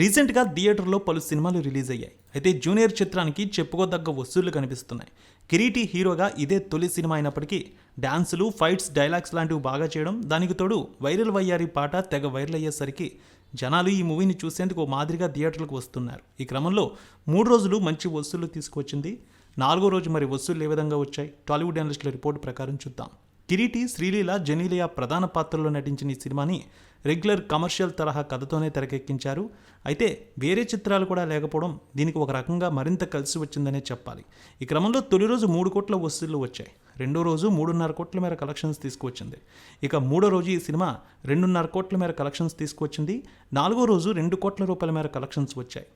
రీసెంట్గా థియేటర్లో పలు సినిమాలు రిలీజ్ అయ్యాయి. అయితే జూనియర్ చిత్రానికి చెప్పుకోదగ్గ వసూళ్ళు కనిపిస్తున్నాయి. కిరీటి హీరోగా ఇదే తొలి సినిమా అయినప్పటికీ డ్యాన్సులు ఫైట్స్ డైలాగ్స్ లాంటివి బాగా చేయడం దానికి తోడు వైరల్ వయ్యారి పాట తెగ వైరల్ అయ్యేసరికి జనాలు ఈ మూవీని చూసేందుకు ఓ మాదిరిగా థియేటర్లకు వస్తున్నారు. ఈ క్రమంలో మూడు రోజులు మంచి వసూళ్ళు తీసుకువచ్చింది. నాలుగో రోజు మరి వసూళ్ళు ఏ విధంగా వచ్చాయి? టాలీవుడ్ అనలిస్టుల రిపోర్టు ప్రకారం చూద్దాం. కిరీటి శ్రీలీల జనీలియ ప్రధాన పాత్రల్లో నటించిన ఈ సినిమాని రెగ్యులర్ కమర్షియల్ తరహా కథతోనే తెరకెక్కించారు. అయితే వేరే చిత్రాలు కూడా లేకపోవడం దీనికి ఒక రకంగా మరింత కలిసి వచ్చిందనే చెప్పాలి. ఈ క్రమంలో తొలి రోజు మూడు కోట్ల వసూళ్ళు వచ్చాయి. రెండో రోజు మూడున్నర కోట్ల మేర కలెక్షన్స్ తీసుకువచ్చింది. ఇక మూడో రోజు ఈ సినిమా రెండున్నర కోట్ల మేర కలెక్షన్స్ తీసుకువచ్చింది. నాలుగో రోజు రెండు కోట్ల రూపాయల మేర కలెక్షన్స్ వచ్చాయి.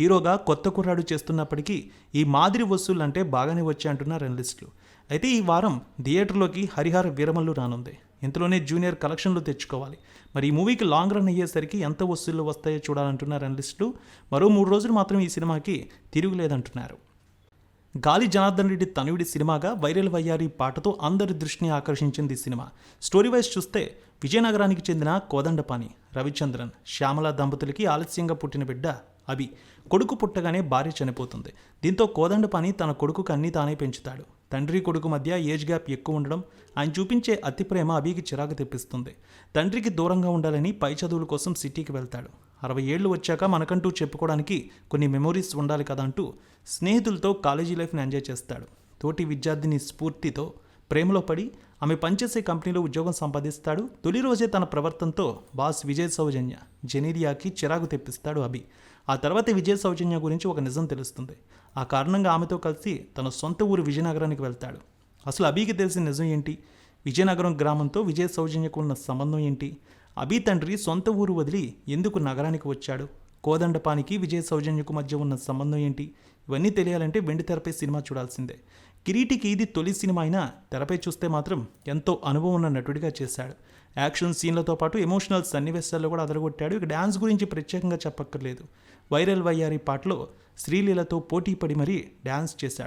హీరోగా కొత్త కుర్రాడు చేస్తున్నప్పటికీ ఈ మాదిరి వసూళ్ళు అంటే బాగానే వచ్చాయి అంటున్నారు అనలిస్టులు అయితే ఈ వారం థియేటర్లోకి హరిహర వీరమల్లు రానుంది. ఇంతలోనే జూనియర్ కలెక్షన్లు తెచ్చుకోవాలి. మరి ఈ మూవీకి లాంగ్ రన్ అయ్యేసరికి ఎంత వసూళ్ళు వస్తాయో చూడాలంటున్నారు అనలిస్టులు మరో మూడు రోజులు మాత్రం ఈ సినిమాకి తిరుగులేదంటున్నారు. గాలి జనార్దన్ రెడ్డి తనువిడి సినిమాగా వైరల్ వయ్యారి పాటతో అందరి దృష్టిని ఆకర్షించింది ఈ సినిమా. స్టోరీ వైజ్ చూస్తే విజయనగరానికి చెందిన కోదండపాని రవిచంద్రన్ శ్యామల దంపతులకి ఆలస్యంగా పుట్టిన బిడ్డ అభి. కొడుకు పుట్టగానే భార్య చనిపోతుంది. దీంతో కోదండపాని తన కొడుకుకు అన్నీ తానే పెంచుతాడు. తండ్రి కొడుకు మధ్య ఏజ్ గ్యాప్ ఎక్కువ ఉండడం ఆయన చూపించే అతి ప్రేమ అభికి చిరాకు తెప్పిస్తుంది. తండ్రికి దూరంగా ఉండాలని పై చదువుల కోసం సిటీకి వెళ్తాడు. అరవై ఏళ్ళు వచ్చాక మనకంటూ చెప్పుకోవడానికి కొన్ని మెమొరీస్ ఉండాలి కదా అంటూ స్నేహితులతో కాలేజీ లైఫ్ని ఎంజాయ్ చేస్తాడు. తోటి విద్యార్థిని స్ఫూర్తితో ప్రేమలో పడి ఆమె పనిచేసే కంపెనీలో ఉద్యోగం సంపాదిస్తాడు. తొలి రోజే తన ప్రవర్తనతో బాస్ విజయ్ సౌజన్య జెనీరియాకి చిరాకు తెప్పిస్తాడు అభి. ఆ తర్వాత విజయ్ సౌజన్య గురించి ఒక నిజం తెలుస్తుంది. ఆ కారణంగా ఆమెతో కలిసి తన సొంత ఊరు విజయనగరానికి వెళ్తాడు. అసలు అభికి తెలిసిన నిజం ఏంటి? విజయనగరం గ్రామంతో విజయ్ సౌజన్యకు ఉన్న సంబంధం ఏంటి? అభి తండ్రి సొంత ఊరు వదిలి ఎందుకు నగరానికి వచ్చాడు? కోదండపానికి విజయ సౌజన్యకు మధ్య ఉన్న సంబంధం ఏంటి? ఇవన్నీ తెలియాలంటే వెండి తెరపై సినిమా చూడాల్సిందే. కిరీటికి ఇది తొలి సినిమా అయినా తెరపై చూస్తే మాత్రం ఎంతో అనుభవం ఉన్న నటుడిగా చేశాడు. యాక్షన్ సీన్లతో పాటు ఎమోషనల్ సన్నివేశాల్లో కూడా అదరగొట్టాడు. ఇక డ్యాన్స్ గురించి ప్రత్యేకంగా చెప్పక్కర్లేదు. వైరల్ వయ్యారి పాటలో శ్రీలీలతో పోటీ పడి మరీ డ్యాన్స్ చేశాడు.